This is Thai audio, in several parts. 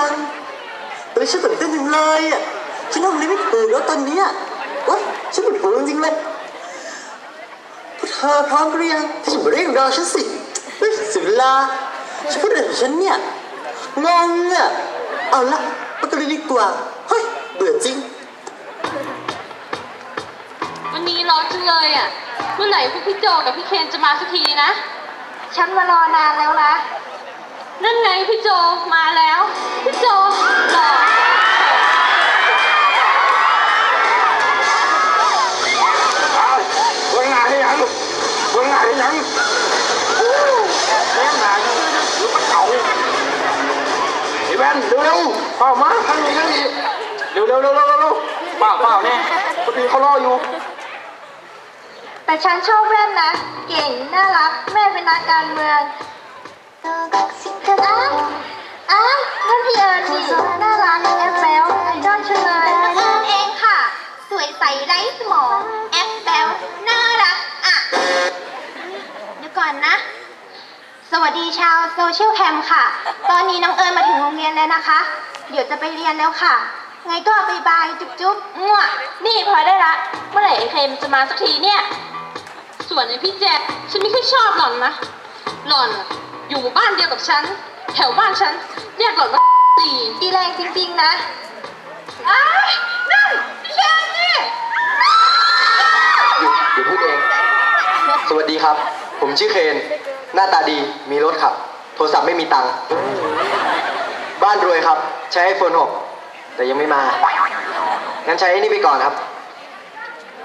ยังตอนนี้ฉันตื่นเต้นจังเลยอะฉันทำอะไรไม่ถูกแล้วตอนเนี้ยโอ๊ยฉันปวดหัวจริงๆเลยพวกเธอพร้อมหรือยังที่จะมาเร่งรอฉันสิเฮ้ยเสิเวลาฉันพูดอะไรของฉันเนี่ยงงอะเอาละไปกันเลยดีกว่าเฮ้ยเบื่อจริง วันนี้ร้อนจังเลยอะ เมื่อไหร่พวกพี่โจกับพี่เคนจะมาสักทีนะ ฉันมารอนานแล้วนะ นั่นไงพี่โจมาแล้ว พี่โจหล่อเบิ่งหน้าให้หยังเบิ่งหน้าให้หยังแม่งหน้าอยู่หรือมันเก่าไอ้แว่นเร็วๆเปล่ามาทางนี้ทางนี้เร็วๆเร็วๆเร็วๆเร็วๆเปล่าเปล่าแน่พอดีเขารออยู่ แต่ฉันชอบแว่นนะ เก่ง น่ารัก แม่เป็นนักการเมืองอ้ อ้าวอ้าวนั่นพี่เอิญนี่น่ารักแอปแล้วไอดอลฉันเลย เอิญเองค่ะ สวยใสไร้สมองแอปแบลน่ารักอะเดี๋ยวก่อนนะ สวัสดีชาวโซเชียลแคมค่ะ ตอนนี้น้องเอิญมาถึงโรงเรียนแล้วนะคะ เดี๋ยวจะไปเรียนแล้วค่ะ ไงก็บายบายจุ๊บจุ๊บมั่วนี่พอได้ละ เมื่อไหร่ไอ้เคนจะมาสักทีเนี่ย ส่วนไอ้พี่แจ๊คฉันไม่ค่อยชอบหล่อนนะ หล่อน อยู่บ้านเดียวกับฉัน แถวบ้านฉันเรียกหล่อนว่าตีดีแรงจริงๆนะอ้ายนั่นพี่เคนนี่หยุดพูดเอง สวัสดีครับ ผมชื่อเคน หน้าตาดี มีรถขับ โทรศัพท์ไม่มีตังค์ บ้านรวยครับ ใช้ไอโฟน6แต่ยังไม่มา งั้นใช้ไอ้นี่ไปก่อนครับ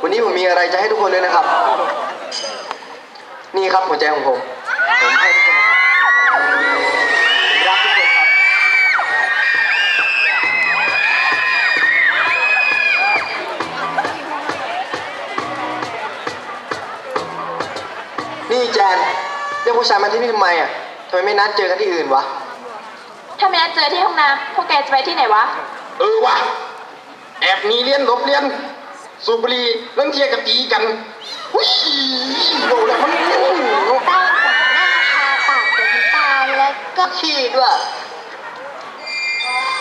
วันนี้ผมมีอะไรจะให้ทุกคนด้วยนะครับ นี่ครับหัวใจของผม ผมให้ รับผมรักทุกคนครับนี่แจนเรียกผู้ชายมาที่นี่ทำไมอะทำไมไม่นัดเจอกันที่อื่นวะ ถ้าไม่นัดเจอที่ห้องน้ำพวกแกจะไปที่ไหนวะ เออว่ะ แอบหนีเรียนหลบเรียน สูบบุหรี่เรื่องเที่ยกับตีกันอุ้ยโดนแล้วมัน แป้งขนหน้าทาปากเป็นน้ำตาลแล้ว ก็ขี้ด้วย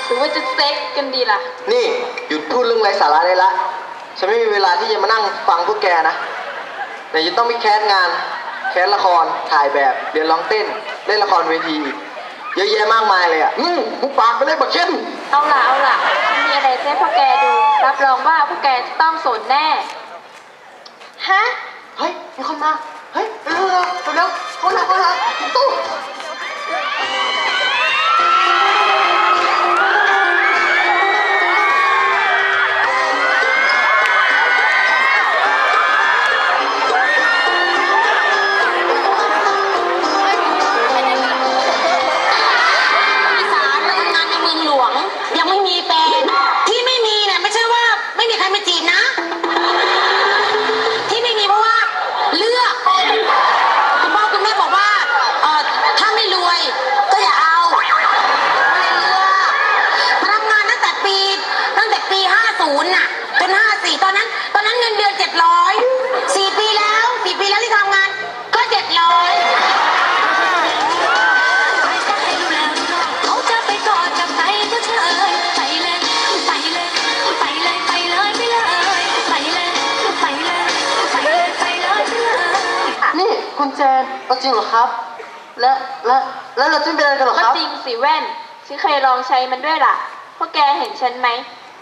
หรือว่าจะเซ็กกันดีล่ะ นี่หยุดพูดเรื่องไร้สาระได้ละ ฉันไม่มีเวลาที่จะมานั่งฟังพวกแกนะแต่จะต้องมีแคสงาน แคสละคร ถ่ายแบบ เรียนร้องเต้น เล่นละครเวทีอีกเยอะแยะมากมายเลยอะ อืมหุบปากไปเลยบักเช่นเอาล่ะเอาล่ะฉันมีอะไรจะให้พวกแกดู รับรองว่าพวกแกจะต้องสนแน่ ฮะ เฮ้ย มีคนมา เฮ้ยเร็วเร็วเร็วเร็วเขาหลับเขาหลับตู้ ศูนย์น่ะจนห้าสี่ตอนนั้น ตอนนั้นเงินเดือนเจ็ดร้อยสี่ปีแล้วสี่ปีแล้วที่ทำงาน ก็เจ็ดร้อยนี่คุณแจนเอจริงเหรอครับ และและและเราจะเป็นอะไรกันเหรอครับก็จริงสิแว่นฉันเคยลองใช้มันด้วยล่ะพวกแกเห็นฉันไหม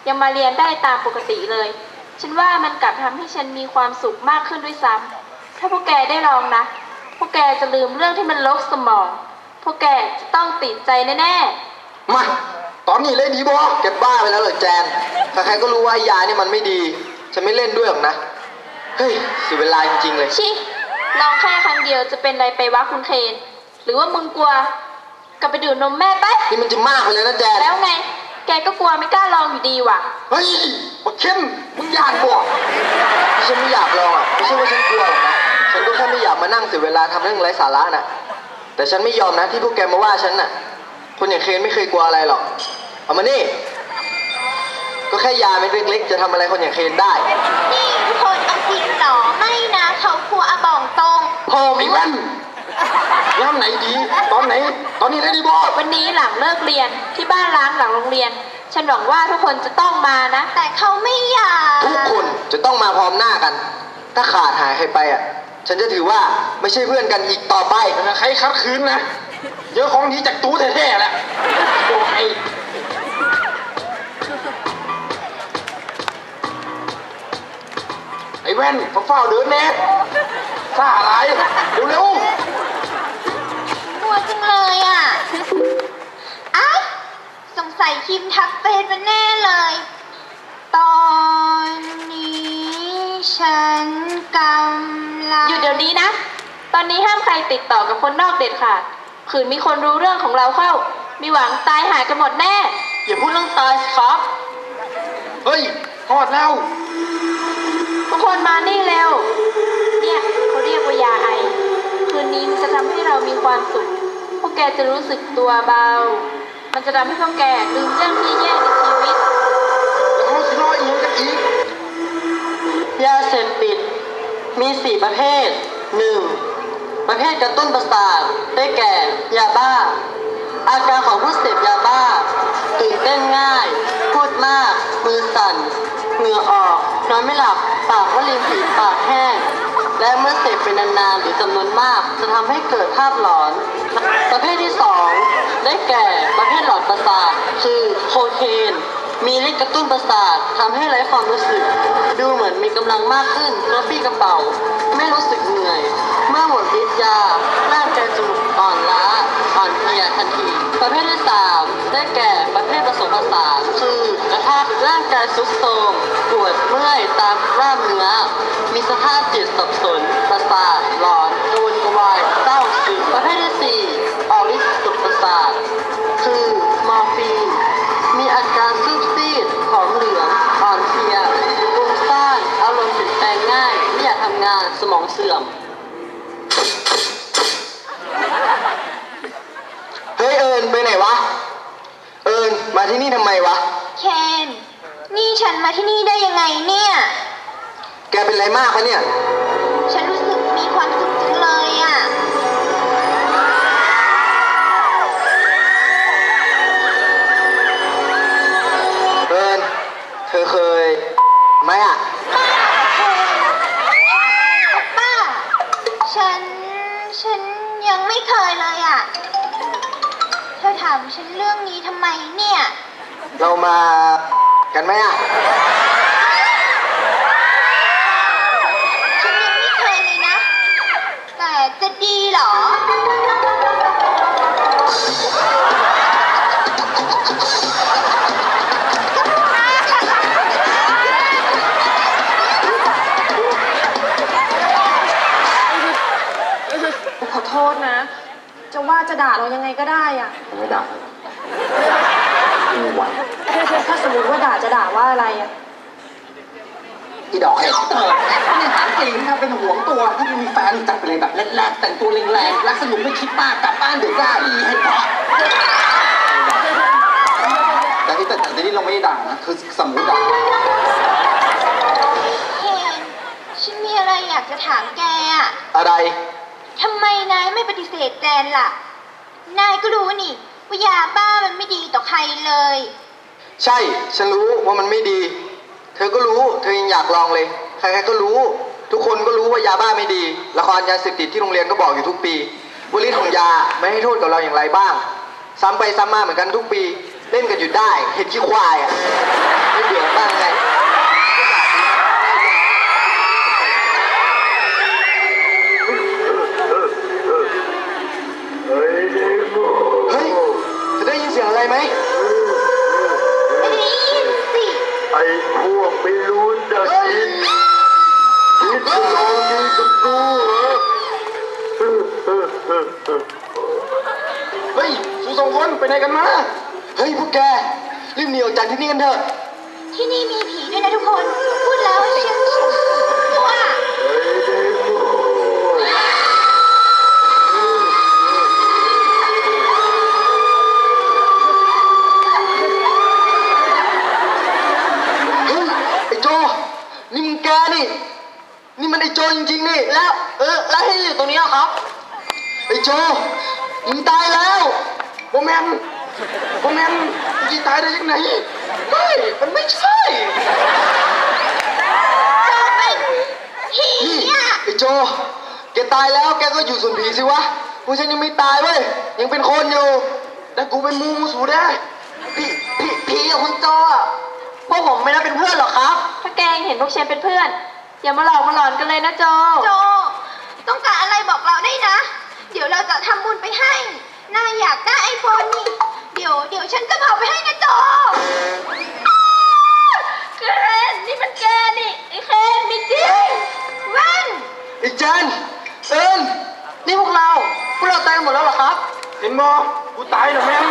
ยังมาเรียนได้ตามปกติเลย ฉันว่ามันกลับทำให้ฉันมีความสุขมากขึ้นด้วยซ้ำถ้าพวกแกได้ลองนะ พวกแกจะลืมเรื่องที่มันลกสมอง พวกแกจะต้องติดใจแน่มาตอนนี้เลยดีบอแกบ้าไปแล้วเหรอแจน ใครๆก็รู้ว่าไอ้ยานี่มันไม่ดี ฉันไม่เล่นด้วยหรอกนะ เฮ้ยเสียเวลาจริงๆเลยๆชิ ลองแค่ครั้งเดียวจะเป็นไรไปวะคุณเคน หรือว่ามึงกลัว กลับไปดื่มนมแม่ไป นี่มันจะมากไปแล้วนะแจน แล้วไง แกก็กลัวไม่กล้าลองอยู่ดีว่ะ เฮ้ยบักเช่นมึงอยากบอกที่ฉันไม่อยากลองอะไม่ใช่ว่าฉันกลัวหรอกนะ ฉันก็แค่ไม่อยากมานั่งเสียเวลาทำเรื่องไร้สาระน่ะ แต่ฉันไม่ยอมนะที่พวกแกมาว่าฉันน่ะ คนอย่างเคนไม่เคยกลัวอะไรหรอก เอามานี่ ก็แค่ยาเม็ดเล็กๆ จะทำอะไรคนอย่างเคนได้นี่ทุกคนเอาจริงเหรอไม่นะเขากลัวอาบองตรงผมไอ้แว่น ย่ำไหนดี ตอนไหน ตอนนี้ได้ดีบอกวันนี้หลังเลิกเรียนที่บ้านล้างหลังโรงเรียน ฉันหวังว่าทุกคนจะต้องมานะ แต่เขาไม่อยากทุกคนจะต้องมาพร้อมหน้ากัน ถ้าขาดหายใครไปอะ ฉันจะถือว่าไม่ใช่เพื่อนกันอีกต่อไป ใครคัดคืนนะ เยอะของดีจากตู้แท้ๆแหละโอ้ไอ้ไอ้แว่นเฝ้าๆเดินแน่ซ่าอะไร เร็วกลั วจังเลยอะอ้ายสงสัยคิมทักเฟซมาแน่เลย ตอนนี้ฉันกำลัง หยุดเดี๋ยวนี้นะ ตอนนี้ห้ามใครติดต่อกับคนนอกเด็ดขาดขืนมีคนรู้เรื่องของเราเข้า มีหวังตายหายกันหมดแน่ อย่าพูดเรื่องตายสิครับๆเฮ้ยทอดแล้ว ทุกคนมานี่เร็ว เนี่ยเขาเรียกว่ายาไอ คืนนี้มันจะทำให้เรามีความสุขพว กแกจะรู้สึกตัวเบา มันจะทำให้พวกแกลืมเรื่องที่แย่ในชีวิต แล้วเขาสิรออีกยังกันอีกยาเสพติด มีสี่ประเภทหนึ่งประเภทกระตุ้นประสาทได้แก่ยาบ้า อาการของผู้เสพยาบ้าตื่นเต้นง่าย พูดมาก มือสั่น เหงื่อออก นอนไม่หลับ ปากว่าริมฝีปากแห้ง และเมื่อเสพเป็นนานๆหรือจำนวนมาก จะทำให้เกิดภาพหลอน ประเภทที่สองได้แก่ประเภทหลอดประสาท คือโคเคนมีฤทธิ์กระตุ้นประสาททำให้ไร้ความรู้สึก ดูเหมือนมีกำลังมากขึ้นกระปี้กระเป๋า ไม่รู้สึกเหนื่อย เมื่อหมดฤทธิ์ยาร่างกายจะอ่อนล้า อ่อนเพลียทันที ประเภทที่สามได้แก่ประเภทผสมผสานคือ ร่างกายสุดโทรมปวดเมื่อยตามกล้ามเนื้อ มีสภาพจิตสับสน ประสาทหลอนกระวนกวายเศร้าซึมประเภทที่สี่ออกฤทธิ์สุดประสาท คือมอร์ฟีนมีอาการซีดซีดผอมเหลืองอ่อนเพลียฟุ้งซ่านอารมณ์เปลี่ยนแปลงง่ายไม่อยากทำงานสมองเสื่อม เฮ้ยเอิญไปไหนวะ เอิญมาที่นี่ทำไมวะ เคน นี่ ฉันมาที่นี่ได้ยังไงเนี่ย แกเป็นไรมากปะเนี่ย ฉันรู้สึกมีความสุขจังเลยอะเอิญเธอเคยไหมอะ ป้า ฉัน ฉันยังไม่เคยเลยอะ เธอถามฉันเรื่องนี้ทำไมเนี่ย เรามา กันไหมอะ ฉันยังไม่เคยเลยนะ แต่จะดีเหรอ ขอโทษนะ จะว่าจะด่าเรายังไงก็ได้อะผมไม่ด่า มีวันถ้าสมมติว่าด่าจะด่าว่าอะไรอะอีดอกเห็ดเติร์ดนี่ถามจริงถ้าเป็นห่วงตัว ถ้าไม่มีแฟนจัดไปเลยแบบแรกๆแต่งตัวแรงๆรักสนุกไม่คิดมากกลับบ้านเดี๋ยวได้อีให้พอแต่ที่แต่แต่ที่เราไม่ได้ด่านะคือสมมติอะเคนฉันมีอะไรอยากจะถามแกอะอะไร ทำไมนายไม่ปฏิเสธแจนล่ะ นายก็รู้นี่ ว่ายาบ้ามันไม่ดีต่อใครเลย ใช่ ฉันรู้ว่ามันไม่ดี เธอก็รู้ เธอยังอยากลองเลย ใครๆก็รู้ ทุกคนก็รู้ว่ายาบ้าไม่ดี ละครยาเสพติดที่โรงเรียนก็บอกอยู่ทุกปีวฤทธิ์ของยาไม่ให้โทษกับเราอย่างไรบ้าง ซ้ำไปซ้ำมาเหมือนกันทุกปี เล่นกันอยู่ได้ เห็นขี้ควายอะไม่เบื่อบ้างไง พวกไม่รู้จักคิดคิดจะลองดีกับกูเหรอเฮ้ยสูสองคนไปไหนกันมา เฮ้ยพวกแกรีบหนีออกจากที่นี่กันเถอะ ที่นี่มีผีด้วยนะทุกคน พูดแล้วเชื่อา ไอ้เด็กโง่ เฮ้ยไอ้โจนี่มึงแกนี่นี่มันไอ้โจจริงๆนี่แล้วอ้โจมึงตายแล้วโมแมนโมแมนมึงจะตายได้ยังไงไม่มันไม่ใช่ผีอะไอ้โจแกตายแล้วแกก็อยู่ส่วนผีสิวะพวกฉันยังไม่ตายเว้ยยังเป็นคนอยู่แต่กูเป็นมูมูสูได้พี่พี่พี่กับคุณโจอะพวกผมไม่ได้เป็นเพื่อนหรอกครับ ถ้าแกยังเห็นพวกฉันเป็นเพื่อน อย่ามาหลอกมาหลอนกันเลยนะโจ โจ ต้องการอะไรบอกเราได้นะ เดี๋ยวเราจะทำบุญไปให้ นายอยากได้ไอโฟนนี่ เดี๋ยวเดี๋ยวฉันจะเผาไปให้นะโจเคนนี่มันแกนี่ไอ้เคนไม่จริงแว่น ไอ้เจนเอิญนี่พวกเรา พวกเราตายหมดแล้วเหรอครับ เห็นบ่กูตายแล้วแม่งเ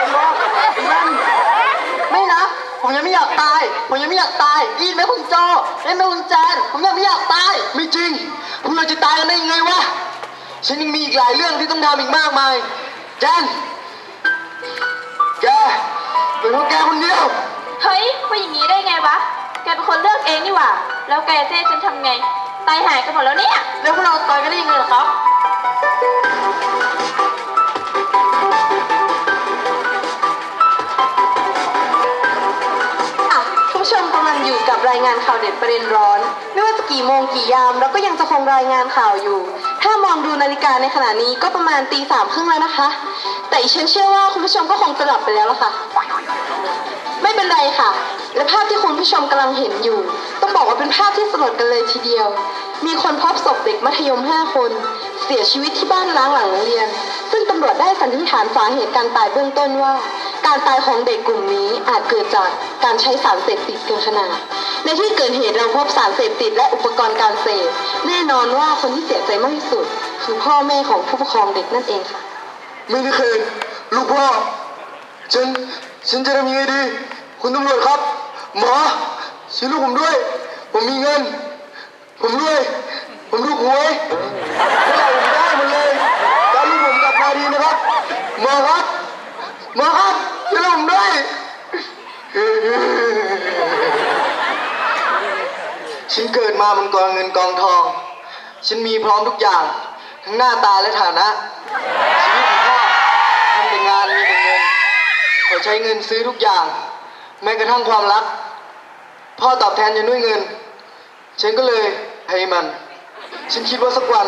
ห็นบ่ไอ้แม่ง ไม่นะ ผมยังไม่อยากตาย ผมยังไม่อยากตายได้ยินไหมคุณโจได้ยินไหมคุณแจนผมยังไม่อยากตาย ไม่จริง พวกเราจะตายกันได้ยังไงวะ ฉันยังมีอีกหลายเรื่องที่ต้องทำอีกมากมายเจนแกเป็นพวกแกคนเดียว เฮ้ยพูดอย่างนี้ได้ไงวะ แกเป็นคนเลือกเองนี่หว่า แล้วแกจะให้ฉันทำไง ตายหายกันหมดแล้วเนี่ย แล้วพวกเราตายกันได้ยังไงล่ะครับ กับรายงานข่าวเด็ดประเด็นร้อน ไม่ว่าจะกี่โมงกี่ยามเราก็ยังจะคงรายงานข่าวอยู่ ถ้ามองดูนาฬิกาในขณะนี้ก็ประมาณตีสามครึ่งแล้วนะคะ แต่อีฉันเชื่อว่าคุณผู้ชมก็คงจะหลับไปแล้วละค่ะ ไม่เป็นไรค่ะ และภาพที่คุณผู้ชมกำลังเห็นอยู่ ต้องบอกว่าเป็นภาพที่สลดกันเลยทีเดียว มีคนพบศพเด็กมัธยม 5 คน เสียชีวิตที่บ้านล้างหลังโรงเรียน ซึ่งตำรวจได้สันนิษฐานสาเหตุการตายเบื้องต้นว่า การตายของเด็กกลุ่มนี้อาจเกิดจากการใช้สารเสพติดเกินขนาด ในที่เกิดเหตุเราพบสารเสพติดและอุปกรณ์การเสพ แน่นอนว่าคนที่เสียใจมากที่สุด คือพ่อแม่ของผู้ปกครองเด็กนั่นเองค่ะ ไม่ได้เคยลูกพ่อฉันฉันจะทำยังไงดี คุณตำรวจครับ หมอช่วยลูกผมด้วย ผมมีเงิน ผมรวย ผมถูกหวยเมื่อไหร่ผมได้หมดเลยแล้วลูกผมกลับมาดีนะครับหมอครับ หมอครับช่วยลูกผมด้วยฉันเกิดมาบนกองเงินกองทอง ฉันมีพร้อมทุกอย่าง ทั้งหน้าตาและฐานะ ชีวิตของพ่อทำแต่งานมีแต่เงินขาใช้เงินซื้อทุกอย่าง แม้กระทั่งความรัก พ่อตอบแทนฉันด้วยเงิน ฉันก็เลยให้มัน ฉันคิดว่าสักวัน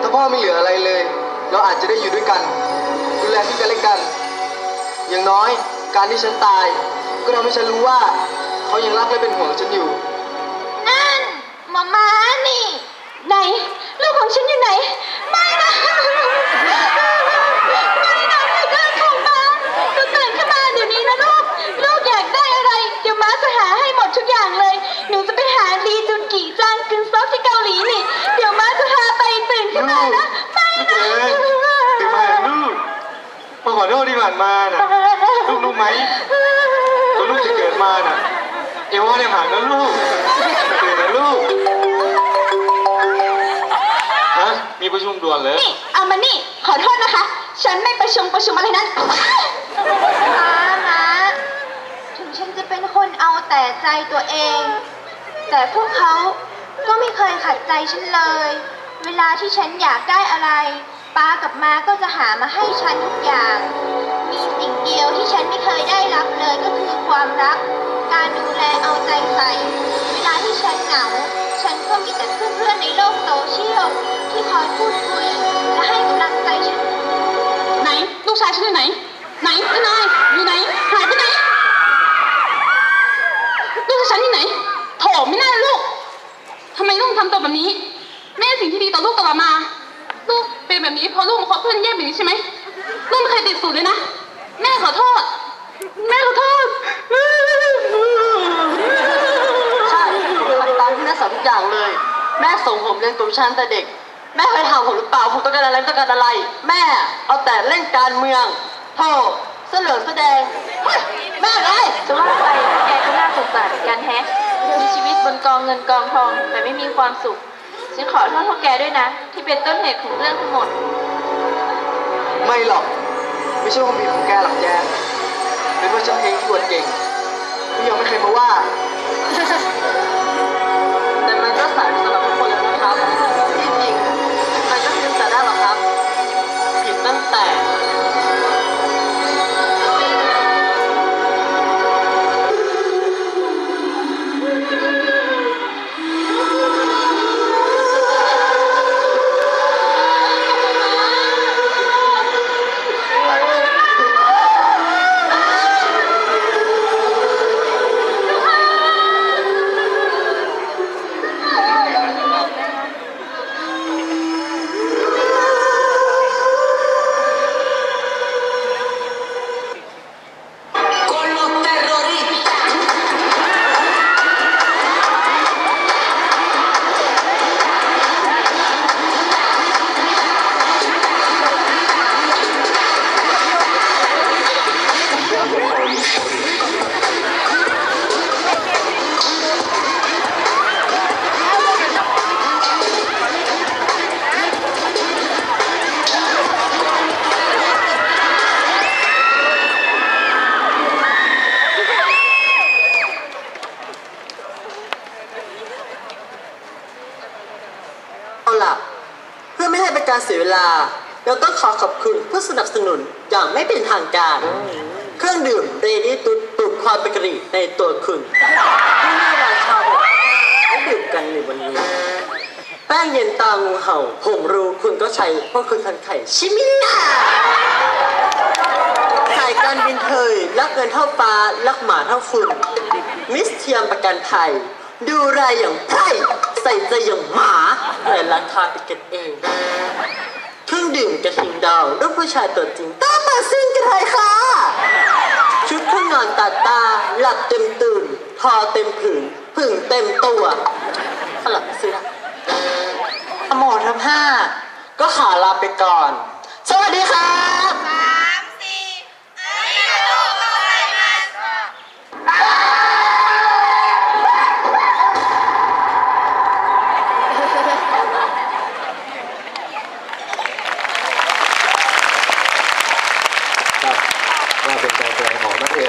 ถ้าพ่อไม่เหลืออะไรเลย เราอาจจะได้อยู่ด้วยกัน ดูแลซึ่งกันและกัน อย่างน้อยการที่ฉันตาย ก็ทำให้ฉันรู้ว่า เขายังรักและเป็นห่วงฉันอยู่ นั่นหมาม้านี่ ไหนลูกของฉันอยู่ไหน ไม่นะ ไม่นะไม่กล้าเข้ามาลูตื่นขึ้นมาเดี๋ยวนี้นะลูก ลูกอยากได้อะไร เดี๋ยวม้าจะหาให้หมดทุกอย่างเลย หนูจะไปานมาน่ะลูกรู้ไหมตัวลูกที่เกิดมาน่ะ เอวว่าเนี่ยห่างนะลูกตื่นนะลูกฮะมีประชุมด่วนเลยนี่เอามานี่ ขอโทษนะคะ ฉันไม่ประชุมประชุมอะไรนั้นม้าม้าถึงฉันจะเป็นคนเอาแต่ใจตัวเอง แต่พวกเขาก็ไม่เคยขัดใจฉันเลย เวลาที่ฉันอยากได้อะไร ป้ากับมาก็จะหามาให้ฉันทุกอย่าง มีสิ่งเดียวที่ฉันไม่เคยได้รับเลยก็คือความรัก การดูแลเอาใจใส่ เวลาที่ฉันเหงา ฉันก็มีแต่เพื่อนๆในโลกโซเชียลที่คอยพูดคุยและให้กำลังใจฉัน ไหน ลูกชายฉันอยู่ไหน ไหนพี่นายอยู่ไหนหายไปไหน ลูกชายฉันอยู่ไหนโถไม่น่าเลยลูกทำไมลูกทำตัวแบบนี้ แม่สิ่งที่ดีต่อลูกตลอดมา ลูก เป็นแบบนี้เพราะลูกมาคบเพื่อนแย่แบบนี้ใช่ไหมลูกไม่เคยติดสูตรเลยนะ แม่ขอโทษ แม่ขอโทษ ใช่ผมทำตามที่แม่สอนทุกอย่างเลย แม่ส่งผมเรียนกรมชั้นแต่เด็ก แม่เคยถามผมหรือเปล่าผมต้องการอะไรต้องการอะไร แม่เอาแต่เล่นการเมืองโธ่เสลือแสดงเฮ้ยแม่เลยจะว่าไปแกก็น่าสงสารเหมือนกันแฮะมีชีวิตบนกองเงินกองทอง แต่ไม่มีความสุข ฉันขอโทษพวกแกด้วยนะ ที่เป็นต้นเหตุของเรื่องทั้งหมด ไม่หรอก ไม่ใช่ความผิดของแกหรอกแจนเป็นเพราะฉันเองที่อวดเก่งไม่ยอมไม่เคยมาว่า เพื่อไม่ให้เป็นการเสียเวลา เราต้องขอขอบคุณผู้สนับสนุนอย่างไม่เป็นทางการ เครื่องดื่มเรดี้ตุดปลุกความเป็นกรี่ในตัวคุณที่ให้ราชาบอกให้ดื่มกันในวันนี้แป้งเย็นตางูเห่าผมรู้คุณก็ใช้เพราะคุณทันไข่ชิมิล่าสายการบินเทยรักเงินเท่าฟ้ารักหมาเท่าฝุ่นมิสเทียมประกันไทยดูรายอย่างไพร่ ใส่ใจอย่างหมาแต่ร้างค้าเป็นกันเองเครื่องดื่มกระทิงดาวด้วยผู้ชายตัวจริงตามมาซึ่งกันเลยค่ะ ชุดเครื่องนอนตัดตา หลับเต็มตื่นทอเต็มผืนผึ่งเต็มตัวสลับเสื้อหมอทำห้าก็ขอลาไปก่อน สวัสดีค่ะบสามสี่ไอ้โลกอะไรมั